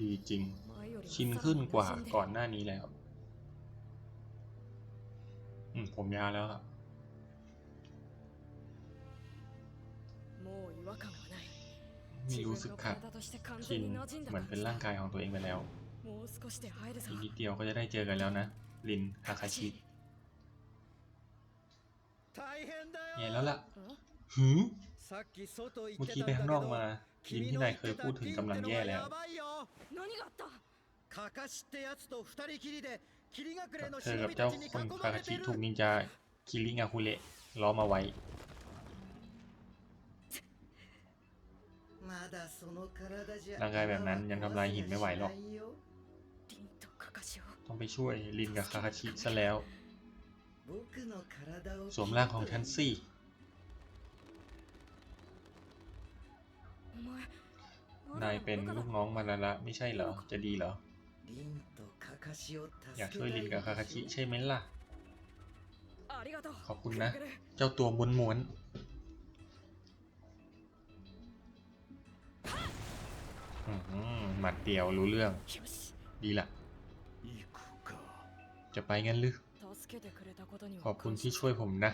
ดีจริง ชินขึ้นกว่าก่อนหน้านี้แล้ว อืม ผมยาแล้วครับมีรู้สึกขัดชินเหมือนเป็นร่างกายของตัวเองไปแล้วอีกนิดเดียวก็จะได้เจอกันแล้วนะ ลินฮาคาชิแย่แล้วล่ะหืมเมื่อกี้ไปข้างนอกมา ทีมที่นายเคยพูดถึงกำลังแย่แล้วกับเธอกับเจ้าคนคาคาชิถูกนินจาคิริงาคุเละล้อมาไว้ร่างกายแบบนั้นยังทำลายหินไม่ไหวหรอก ต้องไปช่วยลินกับคาคาชิซะแล้ว สวมร่างของฉันสิ นายเป็นลูกน้องมาแล้ละไม่ใช่เหรอ จะดีเหรอ อยากช่วยลินกับคาคาชิใช่ไหมล่ะ ขอบคุณนะ เจ้าตัวม้วนม้วนหมัดเดียวรู้เรื่อง ดีละจะไปงั้นหรือ ขอบคุณที่ช่วยผมนะ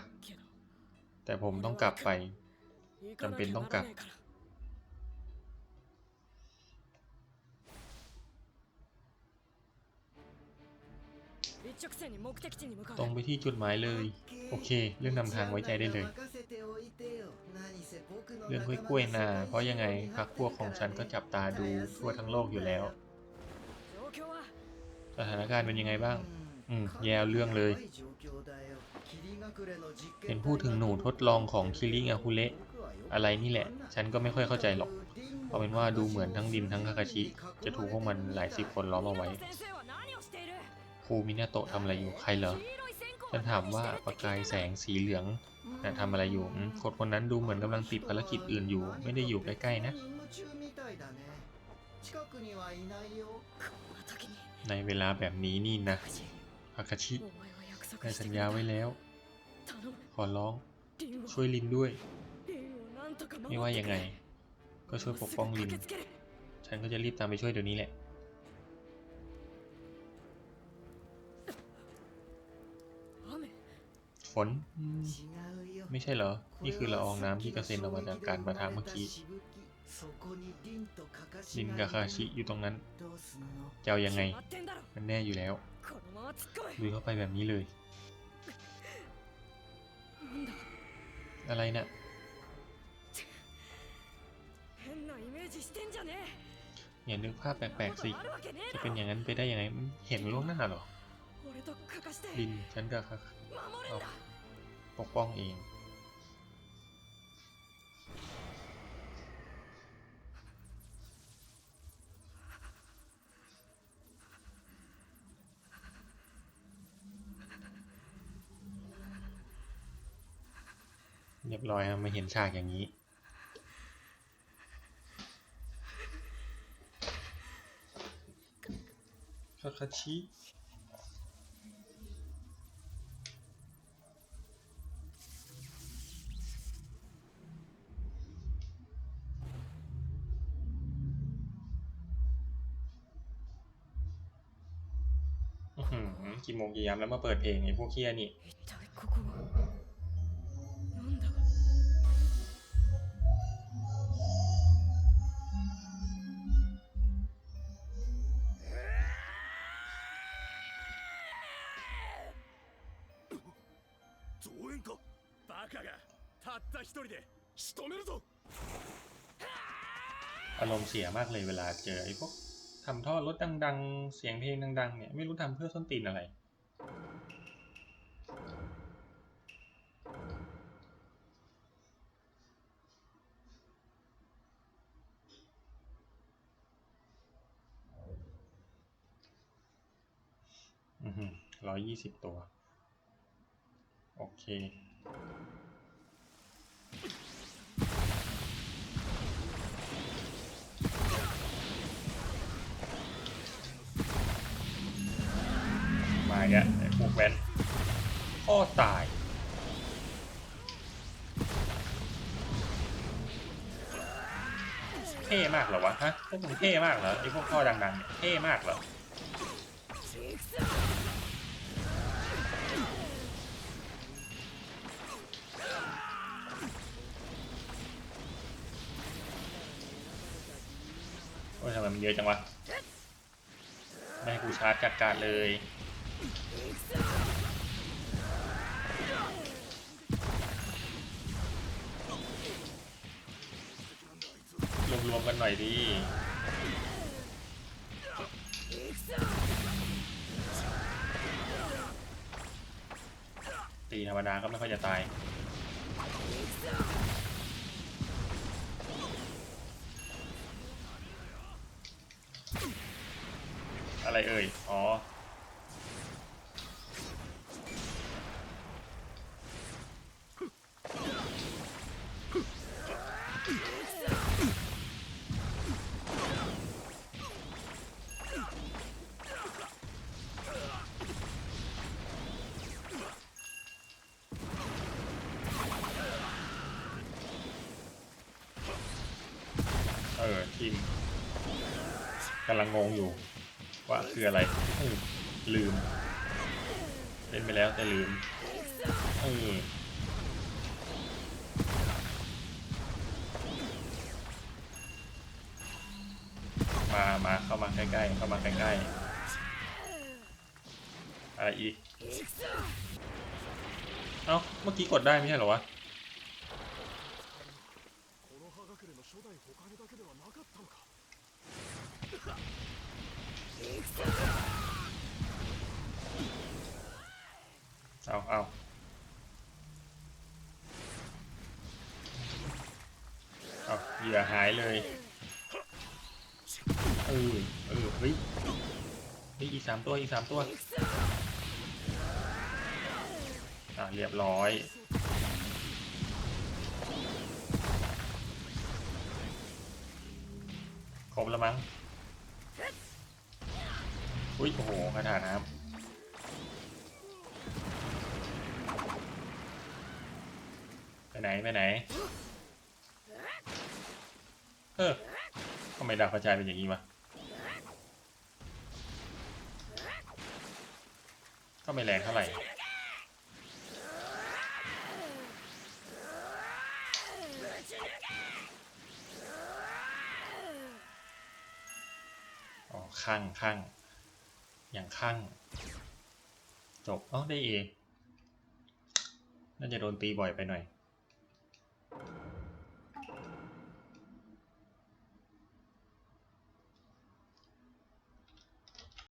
แต่ผมต้องกลับไปจำเป็นต้องกลับ ตรงไปที่จุดหมายเลย โอเค เรื่องนำทางไว้ใจได้เลย เรื่องกล้วยกล้วยนาเพราะยังไงพักพวกของฉันก็จับตาดูทั่วทั้งโลกอยู่แล้ว สถานการณ์เป็นยังไงบ้าง อืม แย่เรื่องเลย เห็นพูดถึงหนูทดลองของคิริงาคุเละอะไรนี่แหละ ฉันก็ไม่ค่อยเข้าใจหรอก เอาเป็นว่าดูเหมือนทั้งดินทั้งคาคาชิ จะถูกพวกมันหลายสิบคนล้อมเอาไว้ ฟูมินาโตทำอะไรอยู่ใครเหรอฉันถามว่าประกายแสงสีเหลืองนะทำอะไรอยู่คนคนนั้นดูเหมือนกำลังติดภารกิจอื่นอยู่ ไม่ได้อยู่ใกล้ๆนะ ในเวลาแบบนี้นี่นะอากาชิได้สัญญาไว้แล้ว ขอร้อง ช่วยลินด้วย ไม่ว่ายังไง ก็ช่วยปกป้องลิน ฉันก็จะรีบตามไปช่วยเดี๋ยวนี้แหละ ฝน ไม่ใช่เหรอ นี่คือละอองน้ำที่กระเซ็นออกมาจากการประทะเมื่อกี้ดินกาบคาชิอยู่ตรงนั้น เจ้ายังไง มันแน่อยู่แล้วดูเข้าไปแบบนี้เลย อะไรนะ่ะอย่านึกภาพแปลกๆสิ จะเป็นอย่างนั้นไปได้ยังไง เห็นล่วงหน้าหรอ บินฉันก็ครับปกป้องเองเรียบร้อยครับมาเห็นฉากอย่างนี้ คาคาชิ กี่โมงกี่ยามแล้วมาเปิดเพลงไอ้พวกเคียนี่อารมณ์เสียมากเลยเวลาเจอไอ้พวก ทำท่อรถดัง ๆ เสียงเพลงดัง ๆ เนี่ย ไม่รู้ทำเพื่อส้นตีนอะไร อือหือร้อยยี่สิบตัว โอเค พ่อตาย เท่มากเหรอวะฮะพวกมึงเท่มากเหรอไอพวกพ่อดังๆเท่มากเหรอโอ้ยทำไมมันเยอะจังวะ ไม่ให้กูชาร์จจัดการเลย รวมกันหน่อยดีตีธรรมดาก็ไม่ค่อยจะตายอะไรเอ่ย อ๋อ กำลังงงอยู่ ว่าคืออะไรอลืม เล่นไปแล้วแต่ลืมเออมามาเข้ามาใกล้ๆ เข้ามาใกล้ๆ อะไรอีก เอ้า เมื่อกี้กดได้ไม่ใช่เหรอวะ だけではなかったのか เอาเอาเอาเหยื่อหายเลย เออ เออ เฮ้ยเฮ้ยอีกสามตัว อีกสามตัว อ่ะ เรียบร้อย รบแล้วมั้งอุ้ยโอ้โหคาถาน้ำไปไหนไปไหนเออทำไมดาวกระจายเป็นอย่างนี้วะก็ไม่แรงเท่าไหร่ ข้างข้างอย่างข้างจบอ๋อได้เอน่าจะโดนตีบ่อยไปหน่อย